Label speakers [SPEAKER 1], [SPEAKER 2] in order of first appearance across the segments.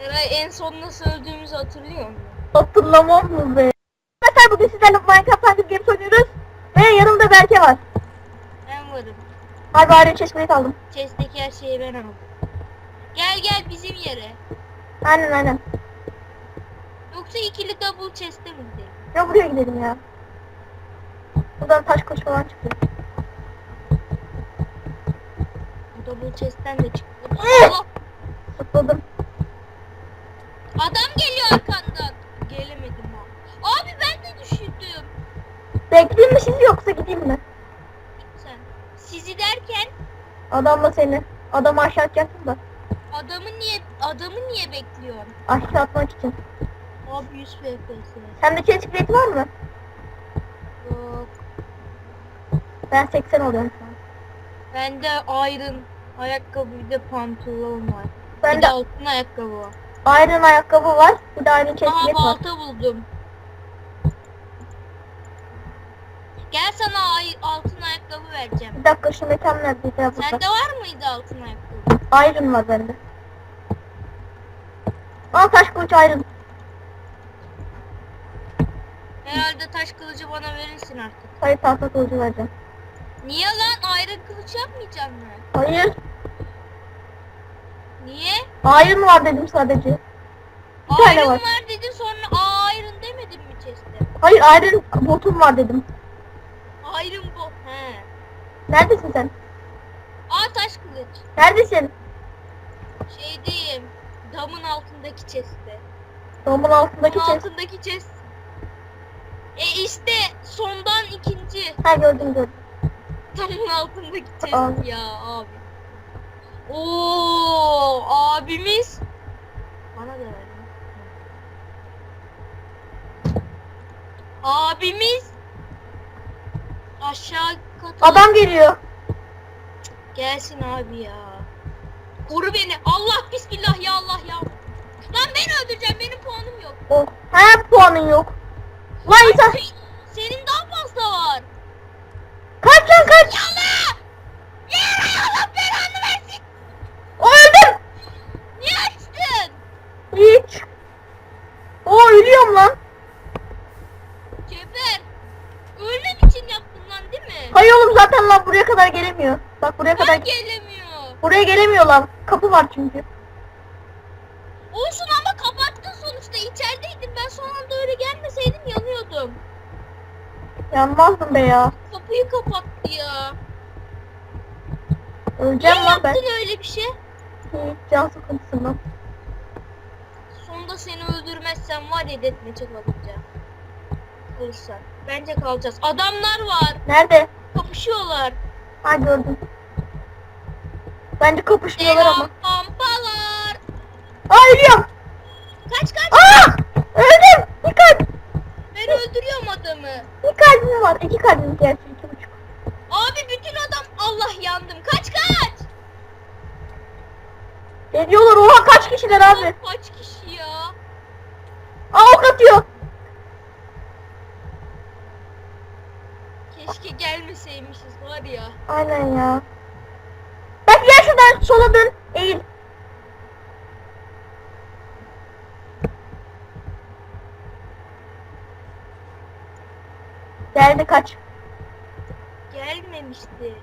[SPEAKER 1] Eray en son nasıl öldüğümüzü hatırlıyor musun?
[SPEAKER 2] Hatırlamam mı be? Arkadaşlar bugün sizlerle Minecraft Hunger Games oynuyoruz. Ve yanımda Berke var.
[SPEAKER 1] Ben varım.
[SPEAKER 2] Abi bari çeşmeyi aldım.
[SPEAKER 1] Chest'teki her şeyi ben aldım. Gel gel bizim yere.
[SPEAKER 2] Aynen aynen.
[SPEAKER 1] Yoksa ikili double chest'e mi gidelim?
[SPEAKER 2] Ya buraya gidelim ya. Buradan taş koş falan çıkıyor.
[SPEAKER 1] Double chest'ten de çıktı.
[SPEAKER 2] Eh!
[SPEAKER 1] Allah!
[SPEAKER 2] Zıpladım.
[SPEAKER 1] Adam geliyor arkandan. Gelemedim ha. Abi ben de düşürdüm.
[SPEAKER 2] Bekleyeyim mi sizi yoksa gideyim mi?
[SPEAKER 1] Sen. Sizi derken
[SPEAKER 2] Adamla seni. Adamı aşağı atacaktım da.
[SPEAKER 1] adamı niye adamı niye bekliyorsun?
[SPEAKER 2] Aşağı atmak için.
[SPEAKER 1] Abi 100 FPS.
[SPEAKER 2] Sende chest plate var mı?
[SPEAKER 1] Yok.
[SPEAKER 2] Ben 80 oluyorum şu an.
[SPEAKER 1] Bende iron ayakkabı bir de pantolon var. bir
[SPEAKER 2] Bende
[SPEAKER 1] de altın ayakkabı var.
[SPEAKER 2] İron ayakkabı var. Bir iron chest
[SPEAKER 1] Aa
[SPEAKER 2] plate var.
[SPEAKER 1] balta buldum. Gel sana ay altın ayakkabı vereceğim.
[SPEAKER 2] Bir dakika şu mekan neredeydi ya burada?
[SPEAKER 1] Sende var mıydı altın ayakkabı?
[SPEAKER 2] Iron var bende. Aa taş kılıç iron.
[SPEAKER 1] Herhalde taş kılıcı bana verirsin artık.
[SPEAKER 2] Hayır tahta kılıcı vereceğim.
[SPEAKER 1] Niye lan ayrı kılıç yapmayacak mı?
[SPEAKER 2] Hayır.
[SPEAKER 1] Niye?
[SPEAKER 2] Iron var dedim sadece. Bir tane
[SPEAKER 1] Iron
[SPEAKER 2] var.
[SPEAKER 1] var dedin sonra aa iron demedin mi chest'e?
[SPEAKER 2] Hayır iron botum var dedim.
[SPEAKER 1] Iron bu. He.
[SPEAKER 2] Neredesin sen?
[SPEAKER 1] Aa taş kılıç.
[SPEAKER 2] Neredesin?
[SPEAKER 1] Şey diyeyim. Damın altındaki chest'te.
[SPEAKER 2] Domun altındaki
[SPEAKER 1] Damın
[SPEAKER 2] chest.
[SPEAKER 1] altındaki chest. E işte sondan ikinci.
[SPEAKER 2] Ha gördüm gördüm.
[SPEAKER 1] Damın altındaki chest
[SPEAKER 2] Abi.
[SPEAKER 1] ya abi. Oo abimiz. Bana da ver. Abimiz aşağı kata
[SPEAKER 2] Adam geliyor.
[SPEAKER 1] gelsin abi ya. Koru beni. Allah bismillah ya Allah ya. Lan beni öldüreceğim. Benim puanım yok.
[SPEAKER 2] Ha puanın yok. Lan insan
[SPEAKER 1] Senin daha fazla var.
[SPEAKER 2] Kaç lan kaç.
[SPEAKER 1] Yallah! Ya Allah belanı versin.
[SPEAKER 2] Öldüm.
[SPEAKER 1] Niye açtın?
[SPEAKER 2] Hiç. Oo ölüyorum lan.
[SPEAKER 1] Cefer. Ölmem için yaptın lan değil mi?
[SPEAKER 2] Hayır oğlum zaten lan buraya kadar gelemiyor. Bak buraya kadar
[SPEAKER 1] Ben gelemiyor.
[SPEAKER 2] buraya gelemiyor lan. Kapı var çünkü.
[SPEAKER 1] Olsun ama kapattın sonuçta. İçerideydim. Ben son anda öyle gelmeseydim yanıyordum.
[SPEAKER 2] Yanmazdım be ya.
[SPEAKER 1] Kapıyı kapattı ya.
[SPEAKER 2] Öleceğim lan ben.
[SPEAKER 1] yaptın öyle bir şey?
[SPEAKER 2] Can sıkıntısından.
[SPEAKER 1] Sonunda seni öldürmezsem var ya detmeçe kalacağım. Kalırsak. Bence kalacağız. Adamlar var.
[SPEAKER 2] Nerede?
[SPEAKER 1] Kapışıyorlar.
[SPEAKER 2] Ha gördüm. Bence kapışmıyorlar ama.
[SPEAKER 1] Devam pampalar.
[SPEAKER 2] Aa ölüyorum.
[SPEAKER 1] Kaç kaç.
[SPEAKER 2] Aa! Öldüm. Bir kalp.
[SPEAKER 1] Ben öldürüyorum adamı.
[SPEAKER 2] Bir kalbim var. İki kalbim gerçi. iki buçuk.
[SPEAKER 1] Abi bütün adam Allah yandım. Kaç kaç.
[SPEAKER 2] Geliyorlar. Oha kaç kişiler abi.
[SPEAKER 1] Kaç kişi ya?
[SPEAKER 2] Aa ok atıyor.
[SPEAKER 1] Var ya.
[SPEAKER 2] Aynen ya. Bak gel şuradan sola dön. Eğil. Geldi kaç.
[SPEAKER 1] Gelmemişti.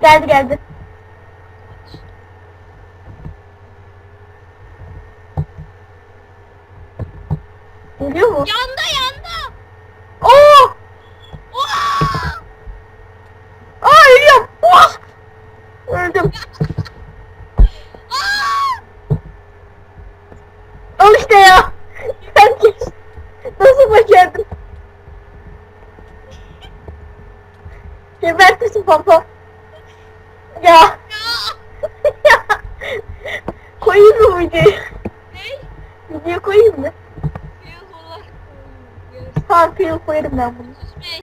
[SPEAKER 2] Geldi geldi. Geliyor mu?
[SPEAKER 1] Yanda.
[SPEAKER 2] Oo!
[SPEAKER 1] Oha!
[SPEAKER 2] Aa ölüyorum. Oh! Öldüm. Al işte ya. Geç. Nasıl başardın? Gebertirsin pampa. Ya.
[SPEAKER 1] Ya!
[SPEAKER 2] koyayım mı videoyu?
[SPEAKER 1] Ne?
[SPEAKER 2] Video koyayım mı? Tamam koyarım ben bunu.